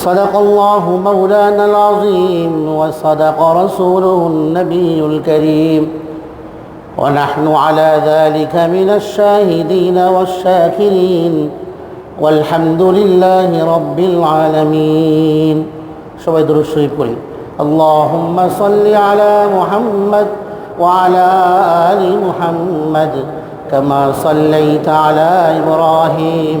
صدق الله مولانا العظيم وصدق رسوله النبي الكريم ونحن على ذلك من الشاهدين والشاكرين والحمد لله رب العالمين সবাই দরুদ শরীফ করি اللهم صل على محمد وعلى آل محمد كما صليت على إبراهيم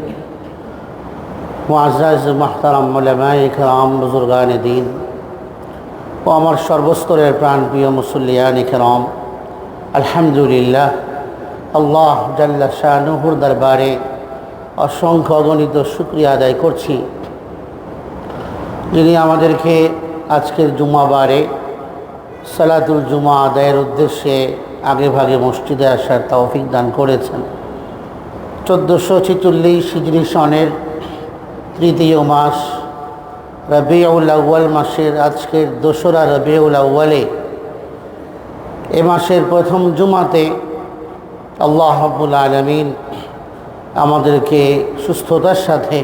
মুআজ্জাজ মাহতারাম কেরাম, বুজুর্গান দিন। ও আমার সর্বস্তরের প্রাণ প্রাণপ্রিয় মুসল্লিয়ান কেরাম। আলহামদুলিল্লাহ, আল্লাহ জাল্লা শাহনুহুর দরবারে অসংখ্য অগণিত শুক্রিয়া আদায় করছি। যিনি আমাদেরকে আজকের জুমাবারে সালাতুল জুমা আদায়ের উদ্দেশ্যে আগে ভাগে মসজিদে আসার তৌফিক দান করেছেন। চোদ্দোশো ছিচল্লিশ সনের তৃতীয় মাস রবিউল আউ্য়াল মাসের আজকের দোসরা রবিউল আউ্য়ালে। এ মাসের প্রথম জুমাতে আল্লাহ হাবুল আলমিন আমাদেরকে সুস্থতার সাথে,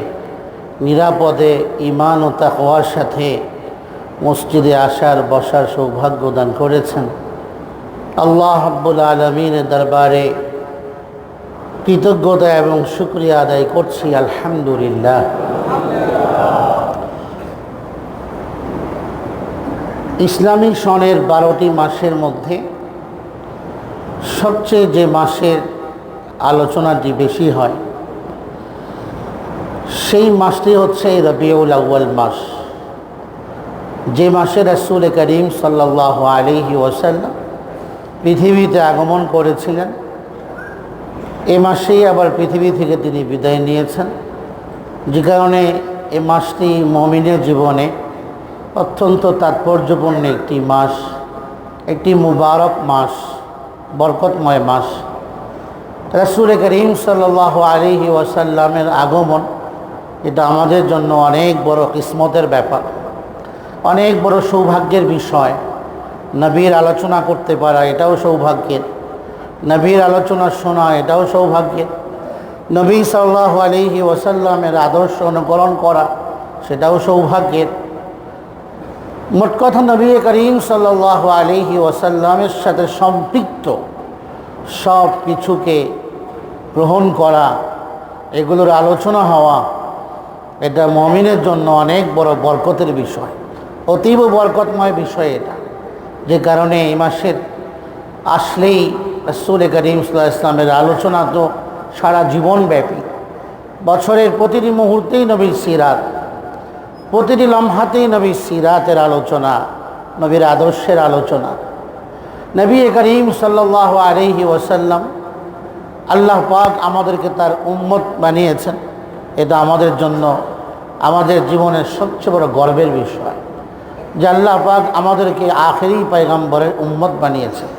নিরাপদে ইমান ও তাকওয়ার সাথে মসজিদে আসার, বসার সৌভাগ্য দান করেছেন। আল্লাহ হাব্বুল আলমিনের দরবারে কৃতজ্ঞতা এবং শুক্রিয়া আদায় করছি, আলহামদুলিল্লাহ। ইসলামী সনের বারোটি মাসের মধ্যে সবচেয়ে যে মাসের আলোচনাটি বেশি হয়, সেই মাসটি হচ্ছে রবিউল আউ্য়াল মাস। যে মাসে রসুল করিম সাল্লাহ আলিহি ওসাল্লাম পৃথিবীতে আগমন করেছিলেন এ মাসেই আবার পৃথিবী থেকে তিনি বিদায় নিয়েছেন। যে কারণে এ মাসটি মমিনের জীবনে অত্যন্ত তাৎপর্যপূর্ণ একটি মাস, একটি মুবারক মাস, বরকতময় মাস। রসুল করিম সাল্লাহ আলিহি ওয়াসাল্লামের আগমন এটা আমাদের জন্য অনেক বড় কিসমতের ব্যাপার, অনেক বড় সৌভাগ্যের বিষয়। নবীর আলোচনা করতে পারা এটাও সৌভাগ্যের। নবীর আলোচনা শোনা, এটাও সৌভাগ্যের। নবী সাল্লাহ আলিহি ওসাল্লামের আদর্শ অনুকরণ করা, সেটাও সৌভাগ্যের। মোট কথা নবী করিম সাল্লাহ আলিহি ওসাল্লামের সাথে সম্পৃক্ত সব কিছুকে গ্রহণ করা, এগুলোর আলোচনা হওয়া, এটা মমিনের জন্য অনেক বড় বরকতের বিষয়, অতীব বরকতময় বিষয় এটা। যে কারণে এই মাসের আসলেই রসুল করিম ইসলামের আলোচনা তো সারা জীবনব্যাপী। বছরের প্রতিটি মুহূর্তেই নবীর সিরাত, প্রতিটি লম্হাতেই নবীর সিরাতের আলোচনা, নবীর আদর্শের আলোচনা। নবী করিম সাল্লাহ আলহি ওসাল্লাম আল্লাহ পাক আমাদেরকে তার উম্মত বানিয়েছেন। এটা আমাদের জন্য আমাদের জীবনের সবচেয়ে বড় গর্বের বিষয়। যে আল্লাহ পাক আমাদেরকে আখেরি পায়গাম্বরের উম্মত বানিয়েছেন।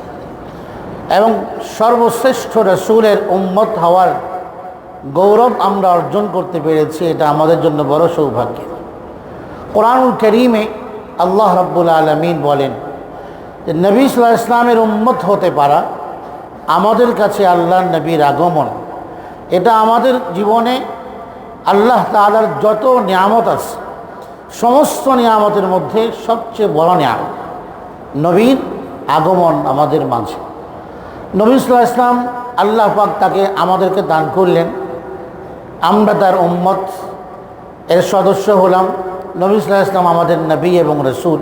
এবং সর্বশ্রেষ্ঠ রসুলের উম্মত হওয়ার গৌরব আমরা অর্জন করতে পেরেছি, এটা আমাদের জন্য বড় সৌভাগ্য। কোরআনুল করিমে আল্লাহ রব্বুল আলমিন বলেন যে, নবী সাল্লাহ ইসলামের উম্মত হতে পারা আমাদের কাছে আল্লাহ নবীর আগমন। এটা আমাদের জীবনে আল্লাহ তালার যত নিয়ামত আছে, সমস্ত নিয়ামতের মধ্যে সবচেয়ে বড় নিয়ামত। নবীর আগমন আমাদের মাঝে। নবী সাল্লাহ ইসলাম আল্লাহ পাক তাকে আমাদেরকে দান করলেন। আমরা তার উম্মত, এর সদস্য হলাম নবী সাল্লাহ ইসলাম আমাদের নবী এবং রসুল।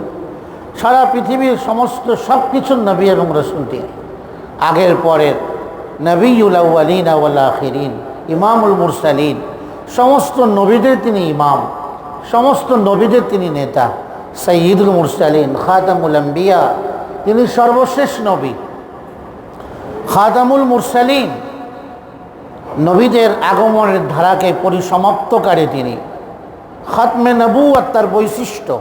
সারা পৃথিবীর সমস্ত সব কিছুর নবী এবং রসুল তিনি। আগের পরের নবীউল আউ্বালিন আখিরিন, ইমামুল মুরসালিন, সমস্ত নবীদের তিনি ইমাম, সমস্ত নবীদের তিনি নেতা সঈদুল মুরসালিন, খাতামুল আম্বিয়া, তিনি সর্বশেষ নবী। খাতামুল মুরসালিন, নবীদের আগমনের ধারাকে পরিসমাপ্তকারী তিনি। খাতমে নবু তার বৈশিষ্ট্য।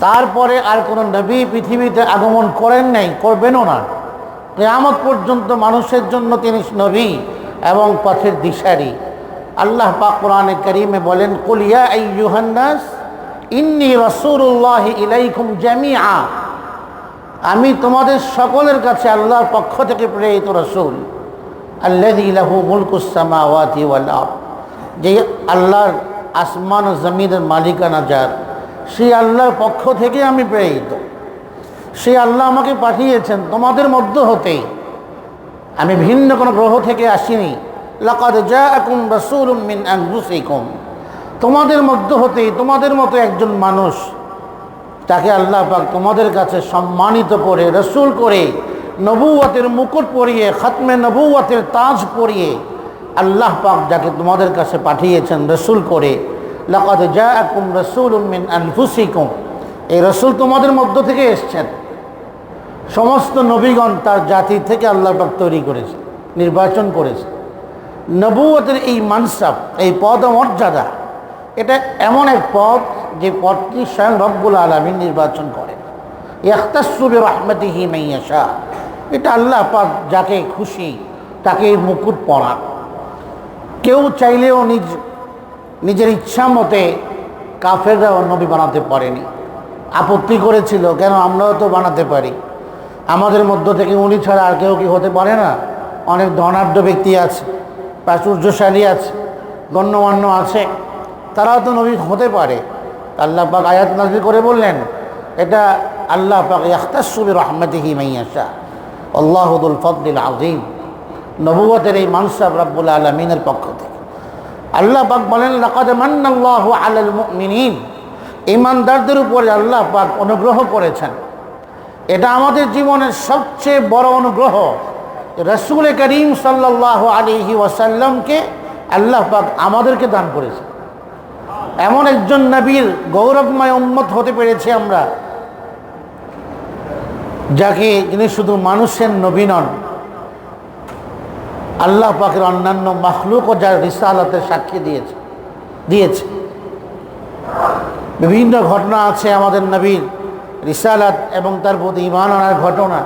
তারপরে আর কোনো নবী পৃথিবীতে আগমন করেন নাই, করবেনও না। কেয়ামত পর্যন্ত মানুষের জন্য তিনি নবী এবং পথের দিশারি। আল্লাহ পাক কোরআনে করিমে বলেন কুলিয়া ইউহান্নাস ইন্নি রসুল্লাহ ইলাইকুম জামিআ। আমি তোমাদের সকলের কাছে আল্লাহর পক্ষ থেকে প্রেরিত রসুল। আল্লাহ মুলকুসামাওয়াতি যে আল্লাহর আসমান ও জমিনের মালিকানা যার সেই আল্লাহর পক্ষ থেকে আমি প্রেরিত। সেই আল্লাহ আমাকে পাঠিয়েছেন তোমাদের মধ্য হতেই আমি ভিন্ন কোনো গ্রহ থেকে আসিনি। লাকাদ জাআকুম রাসূলুম মিন তোমাদের মধ্য হতেই তোমাদের মতো একজন মানুষ তাকে আল্লাহ পাক তোমাদের কাছে সম্মানিত করে, রসুল করে নবুয়াতের মুকুট পরিয়ে, খাতমে নবুয়াতের তাজ পরিয়ে আল্লাহ পাক যাকে তোমাদের কাছে পাঠিয়েছেন রসুল করে, লাকাদ জাআকুম রাসূলুম মিন আনফুসিকুম। এই রসুল তোমাদের মধ্য থেকে এসছেন। সমস্ত নবীগণ তার জাতি থেকে আল্লাহ পাক তৈরি করেছে, নির্বাচন করেছে। নবুয়তের এই মানসাব এই পদ মর্যাদা, এটা এমন এক পদ যে পদটি স্বয়ং রব্বুল আলমী নির্বাচন করেন। ইখতাসুবি রহমতিহি মাইয়াশা এটা আল্লাহ পাক যাকে খুশি তাকে মুকুট পড়ান কেউ চাইলেও নিজ, নিজের ইচ্ছা মতে কাফেররাও নবী বানাতে পারেনি। আপত্তি করেছিল, কেন আমরাও তো বানাতে পারি? আমাদের মধ্য থেকে উনি ছাড়া আর কেউ কি হতে পারে না? অনেক ধনাঢ্য ব্যক্তি আছে, প্রাচুর্যশালী আছে, গণ্যমান্য আছে। তারাও তো নবী হতে পারে। আল্লাহ পাক আয়াত নাজির করে বললেন, এটা আল্লাহ পাক ইয়াখতাসুবি রহমতিহি মাইয়াশা আল্লাহুদুল ফদ্দিল আজিম নবুয়তের এই মানসাব রাব্বুল আলমিনের পক্ষ থেকে। আল্লাহ পাক বলেন, লাকাদ মান্নাল্লাহু আলাল মুমিনিন। ইমানদারদের উপরে আল্লাহ পাক অনুগ্রহ করেছেন। এটা আমাদের জীবনের সবচেয়ে বড় অনুগ্রহ। রসুল করিম সাল্লাহ আলিহি ওয়াসাল্লামকে আল্লাহ পাক আমাদেরকে দান করেছে এমন একজন নবীর গৌরবময় উন্মত হতে পেরেছি আমরা, যাকে যিনি শুধু মানুষের নবী নন, আল্লাহ পাকের অন্যান্য মখলুকও যার রিসালতের সাক্ষী দিয়েছে দিয়েছে। বিভিন্ন ঘটনা আছে আমাদের নবীর রিসালাত এবং তার প্রতি ইমান আনার ঘটনা।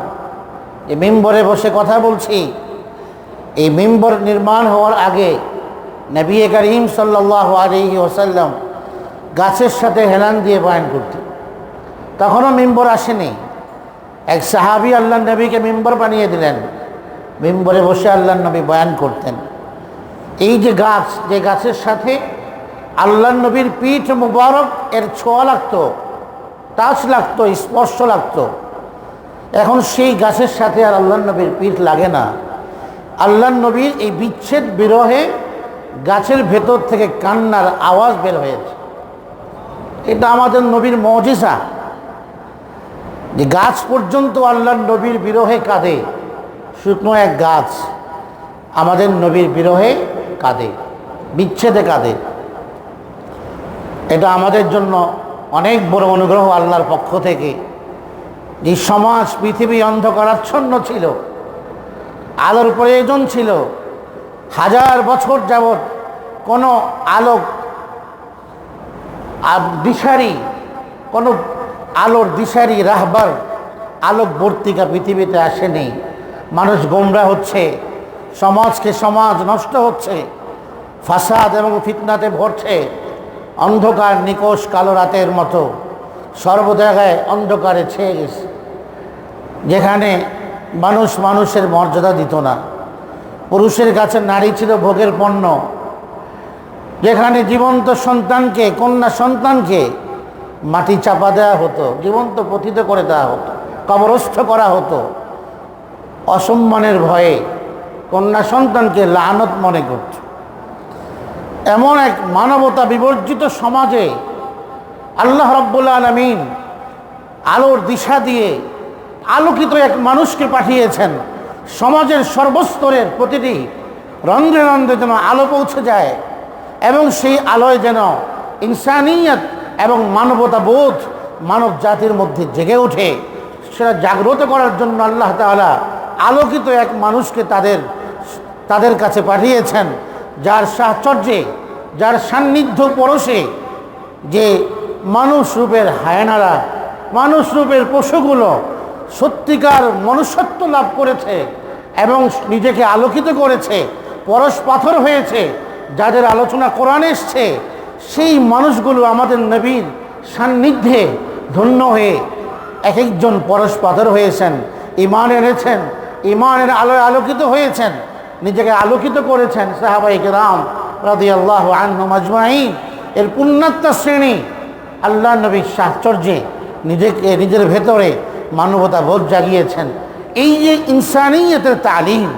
এই মেম্বরে বসে কথা বলছি। এই মেম্বর নির্মাণ হওয়ার আগে নবী করিম সাল্লাহ আলহি ওসাল্লাম গাছের সাথে হেলান দিয়ে বয়ান করতেন তখনও মেম্বর আসেনি। এক সাহাবি আল্লাহ নবীকে মেম্বর বানিয়ে দিলেন। মেম্বরে বসে আল্লাহ নবী বয়ান করতেন। এই যে গাছ, যে গাছের সাথে আল্লাহ নবীর পিঠ মুবারক এর ছোঁয়া লাগতো, টাচ লাগতো, স্পর্শ লাগতো। এখন সেই গাছের সাথে আর আল্লাহ নবীর পিঠ লাগে না। আল্লাহ নবীর এই বিচ্ছেদ বিরহে গাছের ভেতর থেকে কান্নার আওয়াজ বের হয়েছে। এটা আমাদের নবীর মজিসা যে গাছ পর্যন্ত আল্লাহর নবীর বিরহে কাঁদে, শুকনো এক গাছ আমাদের নবীর বিরহে কাঁদে, বিচ্ছেদে কাঁদে। এটা আমাদের জন্য অনেক বড় অনুগ্রহ আল্লাহর পক্ষ থেকে। যে সমাজ, পৃথিবী অন্ধকারাচ্ছন্ন ছিল, আলোর প্রয়োজন ছিল হাজার বছর যাবৎ কোনো আলোক দিশারি, কোনো আলোর দিশারি রাহবার আলোক বর্তিকা পৃথিবীতে আসেনি। মানুষ গোমরা হচ্ছে, সমাজকে সমাজ নষ্ট হচ্ছে, ফাসাদ এবং ফিতনাতে ভরছে, অন্ধকার নিকোষ কালো রাতের মতো সর্ব জায়গায় অন্ধকারে ছেয়ে গেছে। যেখানে মানুষ মানুষের মর্যাদা দিত না। পুরুষের কাছে নারী ছিল ভোগের পণ্য। যেখানে জীবন্ত সন্তানকে, কন্যা সন্তানকে মাটি চাপা দেওয়া হতো, জীবন্ত পতিত করে দেওয়া হতো, কবরস্থ করা হতো। অসম্মানের ভয়ে কন্যা সন্তানকে লানত মনে করত। এমন এক মানবতা বিবর্জিত সমাজে আল্লাহ রব্বুল আলমিন আলোর দিশা দিয়ে আলোকিত এক মানুষকে পাঠিয়েছেন। সমাজের সর্বস্তরের প্রতিটি রন্ধ্রে রন্ধ্রে যেন আলো পৌঁছে যায় এবং সেই আলোয় যেন ইনসানিয়ত এবং মানবতা বোধ মানব জাতির মধ্যে জেগে ওঠে, সেটা জাগ্রত করার জন্য আল্লাহ তাআলা আলোকিত এক মানুষকে তাদের তাদের কাছে পাঠিয়েছেন, যার সাহচর্যে, যার সান্নিধ্য পরশে যে মানুষ রূপের হায়নারা, মানুষ রূপের পশুগুলো সত্যিকার মনুষ্যত্ব লাভ করেছে এবং নিজেকে আলোকিত করেছে, পরশ পাথর হয়েছে, যাদের আলোচনা কোরআন এসছে, সেই মানুষগুলো আমাদের নবীর সান্নিধ্যে ধন্য হয়ে এক একজন পরশ পাথর হয়েছেন ইমান এনেছেন ইমানের আলোয় আলোকিত হয়েছেন, নিজেকে আলোকিত করেছেন সাহাবাইক রাম রাদি আল্লাহ আহম এর পুণ্যাত্মা শ্রেণি আল্লাহ নবীর সাহচর্যে নিজেকে, নিজের ভেতরে মানবতা বোধ জাগিয়েছেন। এই যে ইনসানিয়তের তালিম,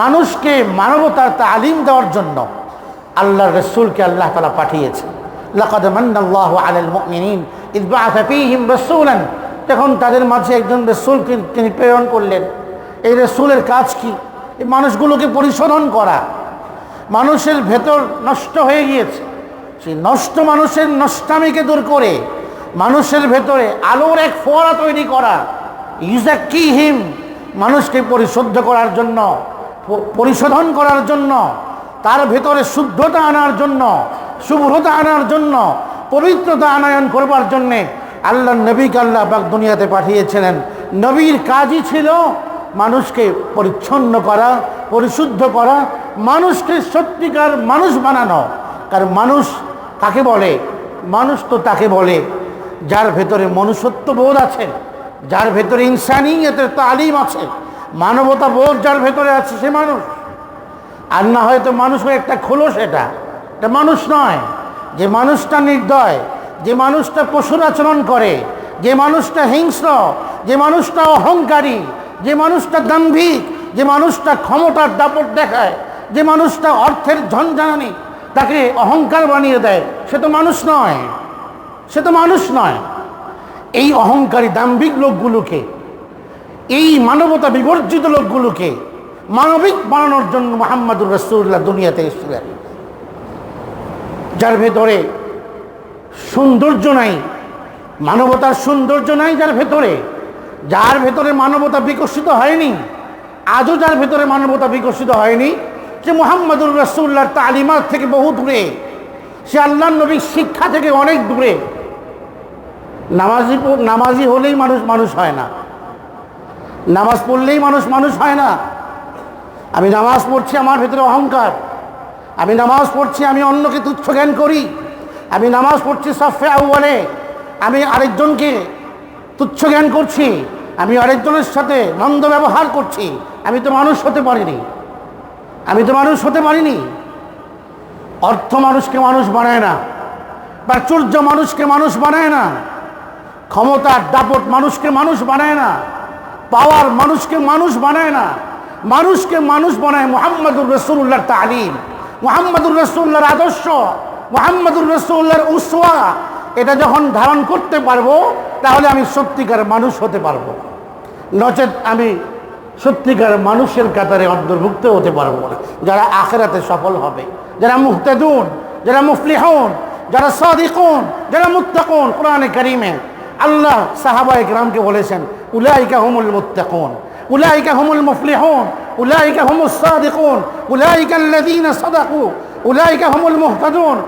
মানুষকে মানবতার তালিম দেওয়ার জন্য আল্লাহ রসুলকে আল্লাহ তালা পাঠিয়েছেন। লাকাদ মান্নাল্লাহ আলাল মুমিনিন, ইদ ফীহিম রাসূলান তখন তাদের মাঝে একজন রসুলকে তিনি প্রেরণ করলেন, এই রসুলের কাজ কি? এই মানুষগুলোকে পরিশোধন করা। মানুষের ভেতর নষ্ট হয়ে গিয়েছে। সেই নষ্ট মানুষের নষ্টামিকে দূর করে মানুষের ভেতরে আলোর এক ফোয়ারা তৈরি করা। ইউজা কি হিম মানুষকে পরিশুদ্ধ করার জন্য পরিশোধন করার জন্য, তার ভেতরে শুদ্ধতা আনার জন্য শুভ্রতা আনার জন্য, পবিত্রতা আনায়ন করবার জন্যে আল্লাহ নবীকে আল্লাহ পাক দুনিয়াতে পাঠিয়েছিলেন। নবীর কাজই ছিল মানুষকে পরিচ্ছন্ন করা, পরিশুদ্ধ করা, মানুষকে সত্যিকার মানুষ বানানো। কারণ মানুষ কাকে বলে, মানুষ তো তাকে বলে। যার ভেতরে মনুষ্যত্ব বোধ আছে, যার ভেতরে ইনসানিয়তের তালিম আছে মানবতা বোধ যার ভেতরে আছে সে মানুষ। আর না হয়তো মানুষের একটা খোলস এটা এটা মানুষ নয়। যে মানুষটা নির্দয়, যে মানুষটা পশুর আচরণ করে, যে মানুষটা হিংস্র, যে মানুষটা অহংকারী, যে মানুষটা দাম্ভিক, যে মানুষটা ক্ষমতার দাপট দেখায়, যে মানুষটা অর্থের ঝঞ্ঝানি তাকে অহংকার বানিয়ে দেয়, সে তো মানুষ নয়। সে তো মানুষ নয়। এই অহংকারী দাম্ভিক লোকগুলোকে, এই মানবতা বিবর্জিত লোকগুলোকে মানবিক বানানোর জন্য মোহাম্মদুর রসুল্লাহ দুনিয়াতে এসেছিলেন। যার ভেতরে সৌন্দর্য নাই, মানবতার সৌন্দর্য নাই যার ভেতরে যার ভেতরে মানবতা বিকশিত হয়নি, আজও যার ভেতরে মানবতা বিকশিত হয়নি, সে মোহাম্মদুর রসুল্লাহর তালিমাত থেকে বহু দূরে, সে আল্লাহ নবীর শিক্ষা থেকে অনেক দূরে নামাজি নামাজি হলেই মানুষ মানুষ হয় না। নামাজ পড়লেই মানুষ মানুষ হয় না। আমি নামাজ পড়ছি, আমার ভেতরে অহংকার। আমি নামাজ পড়ছি, আমি অন্যকে তুচ্ছ জ্ঞান করি। আমি নামাজ পড়ছি সফে বলে আমি আরেকজনকে তুচ্ছ জ্ঞান করছি। আমি আরেকজনের সাথে মন্দ ব্যবহার করছি। আমি তো মানুষ হতে পারিনি। আমি তো মানুষ হতে পারিনি। অর্থ মানুষকে মানুষ বানায় না। প্রাচুর্য মানুষকে মানুষ বানায় না। ক্ষমতার দাপট মানুষকে মানুষ বানায় না, পাওয়ার মানুষকে মানুষ বানায় না, মানুষকে মানুষ বানায় মোহাম্মদুর রসুল্লাহর তালিম, মোহাম্মদুর রসুল্লাহর আদর্শ, মোহাম্মদুর রসুল্লাহর উসওয়া। এটা যখন ধারণ করতে পারব, তাহলে আমি সত্যিকার মানুষ হতে পারব। নচেত আমি সত্যিকার মানুষের কাতারে অন্তর্ভুক্ত হতে পারব না। যারা আখেরাতে সফল হবে, যারা মুহতাদুন, যারা মুফলিহুন, যারা সাদিকুন, যারা মুত্তাকুন, কোরআনে কারিমে আল্লাহ সাহাবা একরামকে বলেছেন, উলাইকা হুমুল মুত্তাকুন, উলাইকা হুমুল মুফলিহুন, উলাইকা হুমুস সাদিকুন, উলাইকা আল্লাযীনা সাদাকু, উলাইকা হুমুল মুহতাদুন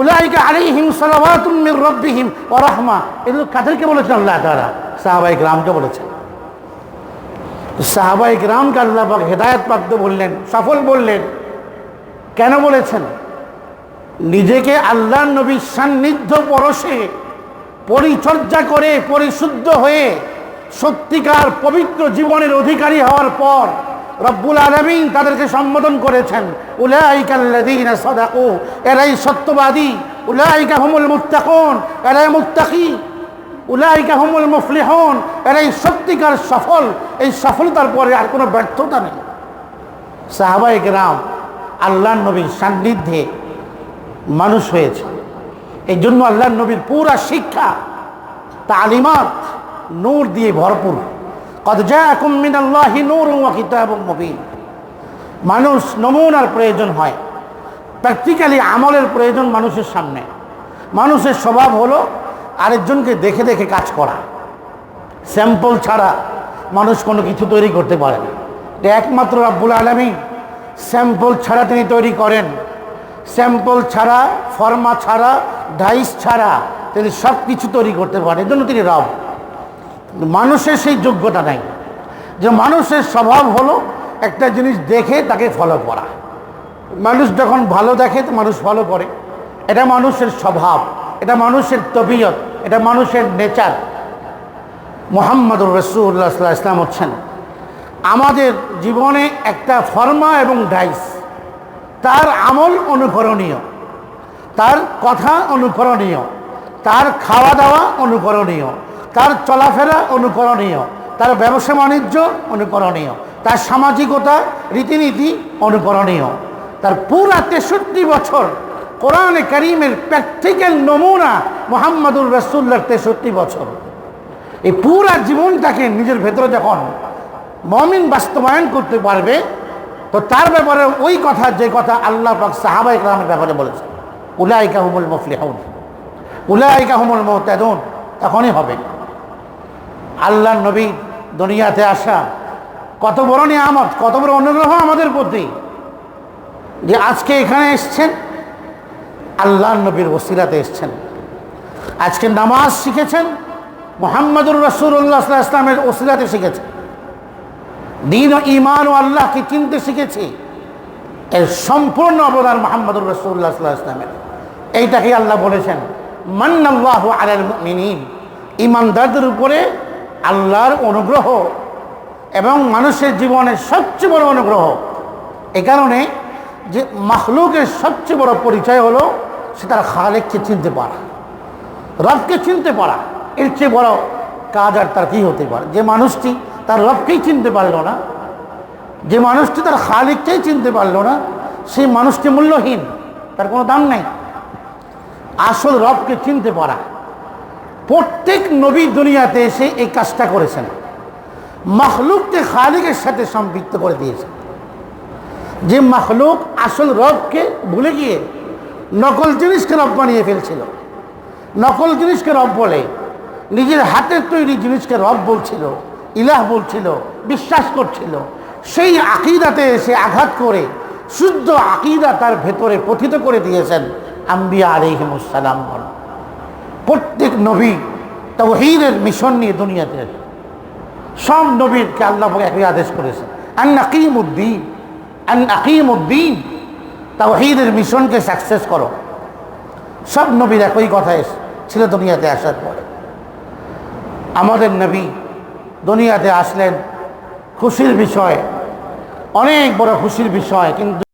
উলাইকা আলাইহিম সালাওয়াতুম মির রাব্বিহিম ওয়া রাহমা। এগুলো কাদেরকে বলেছেন আল্লাহ তাআলা? সাহাবা একরামকে বলেছেন। সাহাবাই গ্রামকে আল্লাহ পাক হেদায়ত প্রাপ্ত বললেন, সফল বললেন। কেন বলেছেন? নিজেকে আল্লাহ নবীর সান্নিধ্য পরশে পরিচর্যা করে পরিশুদ্ধ হয়ে সত্যিকার পবিত্র জীবনের অধিকারী হওয়ার পর রব্বুল আলমিন তাদেরকে সম্বোধন করেছেন উলাইকাল্লাদিন সদাকু, এরাই সত্যবাদী, উলাইকা হুমুল মুত্তাকুন, এরাই মুত্তাকি, উলাইকা হুমুল মুফলিহুন, এরাই সত্যিকার সফল। এই সফলতার পরে আর কোনো ব্যর্থতা নেই। সাহাবাই গ্রাম আল্লাহ নবীর সান্নিধ্যে মানুষ হয়েছে। এই জন্য আল্লাহ নবীর পুরা শিক্ষা, তালিমাত নূর দিয়ে ভরপুর। মানুষ নমুনার প্রয়োজন হয়, প্র্যাকটিক্যালি আমলের প্রয়োজন মানুষের সামনে। মানুষের স্বভাব হলো আরেকজনকে দেখে দেখে কাজ করা। স্যাম্পল ছাড়া মানুষ কোনো কিছু তৈরি করতে পারে না। একমাত্র রাব্বুল আলমী স্যাম্পল ছাড়া তিনি তৈরি করেন। স্যাম্পল ছাড়া, ফর্মা ছাড়া ডাইস ছাড়া তিনি সব কিছু তৈরি করতে এর জন্য তিনি রব। মানুষের সেই যোগ্যতা নাই। যে মানুষের স্বভাব হলো একটা জিনিস দেখে তাকে ফলো করা। মানুষ যখন ভালো দেখে, তো মানুষ ফলো করে। এটা মানুষের স্বভাব, এটা মানুষের তবিয়ত, এটা মানুষের নেচার মোহাম্মদুর রসুল্লাহ সাল্লাহ ইসলাম হচ্ছেন। আমাদের জীবনে একটা ফর্মা এবং ডাইস, তার আমল অনুকরণীয়। তার কথা অনুকরণীয়, তার খাওয়া দাওয়া অনুকরণীয়, তার চলাফেরা অনুকরণীয়, তার ব্যবসা বাণিজ্য অনুকরণীয়, তার সামাজিকতা, রীতিনীতি অনুকরণীয়। তার পুরা তেষট্টি বছর কোরআনে করিমের প্র্যাকটিক্যাল নমুনা মোহাম্মদুর রসুল্লার তেষট্টি বছর। এই পুরা জীবনটাকে নিজের ভেতরে যখন মমিন বাস্তবায়ন করতে পারবে, তো তার ব্যাপারে ওই কথা, যে কথা আল্লাহ পাক সাহাবা ব্যাপারে বলেছে উলাইকা হুমুল মুফলিহুন। উলাইকা হুমুল মুহতাদুন তখনই হবে। আল্লাহ নবী দুনিয়াতে আসা। কত বড় নিয়ামত, কত বড় অনুগ্রহ আমাদের প্রতি। যে আজকে এখানে এসছেন আল্লাহ নবীর ওসিলাতে এসছেন। আজকে নামাজ শিখেছেন, মোহাম্মদুর রসুল্লাহ ইসলামের ওসিলাতে শিখেছেন। দিন ও ইমান ও আল্লাহকে চিনতে শিখেছি। এর সম্পূর্ণ অবদান মোহাম্মদুর রসুল্লাহ ইসলামের এইটাকে আল্লাহ বলেছেন। মান্নাল্লাহ আলাল মুমিনিন। ইমানদারদের উপরে আল্লাহর অনুগ্রহ এবং মানুষের জীবনের সবচেয়ে বড় অনুগ্রহ। এ কারণে যে মাখলুকের সবচেয়ে বড় পরিচয় হলো সে তার খালেককে চিনতে পারা, রবকে চিনতে পারা। এর চেয়ে বড় কাজ আর তার কী হতে পারে? যে মানুষটি তার রবকেই চিনতে পারল না, যে মানুষটি তার খালিককেই চিনতে পারল না, সেই মানুষটি মূল্যহীন, তার কোনো দাম নেই। আসল রবকে চিনতে পারা। প্রত্যেক নবী দুনিয়াতে এসে এই কাজটা করেছেন। মখলুককে খালিকের সাথে সম্পৃক্ত করে দিয়েছেন। যে মখলুক আসল রবকে ভুলে গিয়ে নকল জিনিসকে রব বানিয়ে ফেলছিল। নকল জিনিসকে রব বলে, নিজের হাতের তৈরি জিনিসকে রব বলছিল, ইলাহ বলছিল, বিশ্বাস করছিল। সেই আকিদাতে এসে আঘাত করে, শুদ্ধ আকিদা তার ভেতরে পথিত করে দিয়েছেন। আম্বিয়া আলিহিমুসালাম প্রত্যেক নবী তৌহিদের মিশন নিয়ে দুনিয়াতে আসে। সব নবীরকে আল্লাহ একই আদেশ করেছে আন আকিম উদ্দিন আন আকিম উদ্দিন তাওহীদের মিশনকে সাকসেস করো। সব নবীর একই কথা এসে, ছিল দুনিয়াতে আসার পরে। আমাদের নবী দুনিয়াতে আসলেন খুশির বিষয়, অনেক বড় খুশির বিষয়, কিন্তু